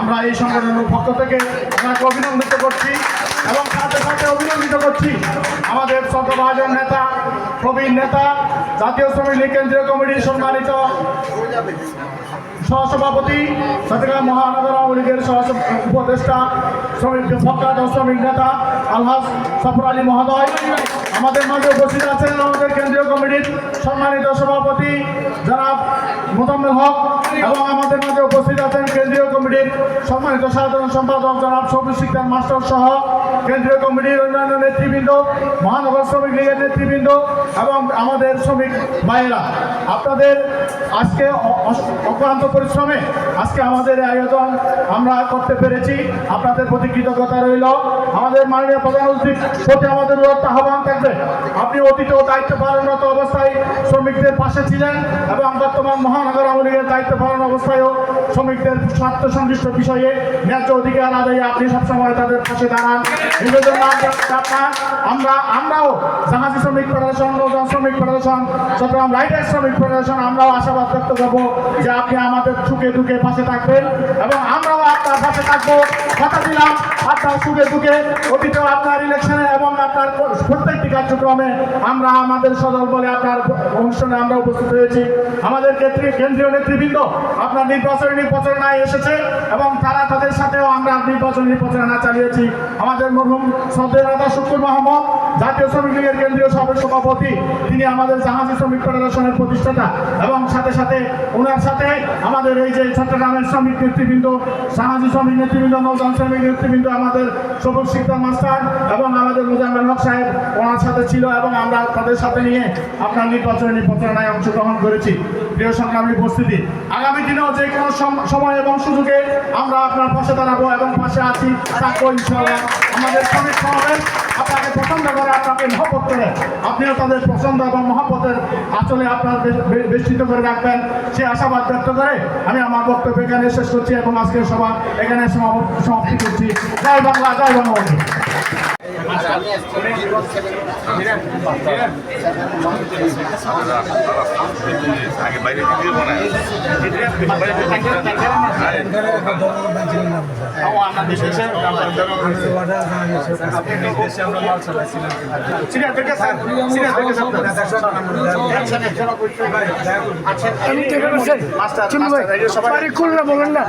আমরা এই সংগঠনের পক্ষ থেকে ওনাকে অভিনন্দিত করছি এবং সাথে সাথে অভিনন্দিত করছি আমাদের শ্রদ্ধাভাজন নেতা, প্রবীণ নেতা, জাতীয় শ্রমিক লীগ কেন্দ্রীয় কমিটির সম্মানিত সহসভাপতি চট্টগ্রাম মহানগর আওয়ামী লীগের উপদেষ্টা, শ্রমিক প্রখ্যাত শ্রমিক নেতা আলহাজ সফর আলী মহোদয়। আমাদের মাঝে উপস্থিত আছেন আমাদের কেন্দ্রীয় কমিটির সম্মানিত সভাপতি জনাব মোজাম্মেল হক। সম্মানিত সাধারণ সম্পাদক জনাব সবুজ শিকদার মাস্টার সহ কেন্দ্রীয় কমিটির অন্যান্য নেতৃবৃন্দ, মহানগর শ্রমিক লীগের নেতৃবৃন্দ এবং আমাদের শ্রমিক ভাইয়েরা। আপনাদের আজকে অক্লান্ত পরিশ্রমে আজকে আমাদের আয়োজন আমরা করতে পেরেছি। আপনাদের প্রতি কৃতজ্ঞতা রইল। আমাদের মাননীয় প্রধান প্রতি আমাদের আহ্বান থাকবে। আপনি অতীত ও দায়িত্ব পালনরত অবস্থায় শ্রমিকদের পাশে ছিলেন এবং বর্তমান মহানগর আওয়ামী লীগের দায়িত্ব পালন অবস্থায়ও শ্রমিকদের স্বার্থ সংশ্লিষ্ট বিষয়ে ন্যায্য অধিকার আদায়ে আপনি সবসময় তাদের পাশে দাঁড়ান। আমরা- আমরা, আমরাও জাহাজি শ্রমিক ফেডারেশন নৌযান শ্রমিক ফেডারেশন, চট্টগ্রাম রাইডার শ্রমিক ফেডারেশন, আমরাও আশাবাদ ব্যক্ত করব যে আপনি আমাদের সুখে দুঃখে পাশে থাকবেন এবং আমরাও আপনার পাশে থাকব, কথা দিলাম। আপনার সুখে দুঃখে অতীত আপনার ইলেকশনে এবং আপনার প্রত্যেকটি কার্যক্রমে আমরা আমাদের সদল বলে আপনার অনুষ্ঠানে আমরা উপস্থিত হয়েছি। আমাদের ক্ষেত্রে কেন্দ্রীয় নেতৃবৃন্দ আপনার নির্বাচনী প্রচারণায় এসেছে এবং তারা তাদের সাথেও আমরা নির্বাচনী প্রচারণা চালিয়েছি। আমাদের মরহুম সদ্দের রাজা শুকুর মাহমদ জাতীয় শ্রমিক লীগের কেন্দ্রীয় সভাপতি তিনি আমাদের জাহাজি শ্রমিক ফেডারেশনের প্রতিষ্ঠাতা এবং সাথে সাথে ওনার সাথে আমাদের এই যে চট্টগ্রামের শ্রমিক নেতৃবৃন্দ, জাহাজি শ্রমিক নেতৃবৃন্দ, নৌযান শ্রমিক নেতৃবৃন্দ, আমাদের সবুজ শিক্ষা মাস্টার এবং আমাদের মোজাম্মেল হক সাহেব ওনার সাথে ছিল এবং আমরা তাদের সাথে নিয়ে আপনার নির্বাচনী প্রচারণায় অংশগ্রহণ করেছি। প্রিয় সংগ্রামী উপস্থিতি, আগামী দিনেও যে কোনো সম- সময় এবং সুযোগে আমরা আপনার পাশে দাঁড়াবো এবং পাশে আছি। থাকব ইনশাল্লাহ আমাদের শ্রমিক সমাবেশ আপনাকে পছন্দ করে আপনাকে মহব্বত করে আপনিও তাদের পছন্দ এবং মহব্বতের আচলে আপনার বেষ্টিত করে রাখবেন। সে আশাবাদ ব্যক্ত করে আমি আমার বক্তব্য এখানে শেষ করছি এবং আজকের সভা এখানে সমাপ- সমাপ্তি করছি। জয় বাংলা, জয় বঙ্গবন্ধু। আগে বাইরে বানায় সবাই খুলনা বলেন না।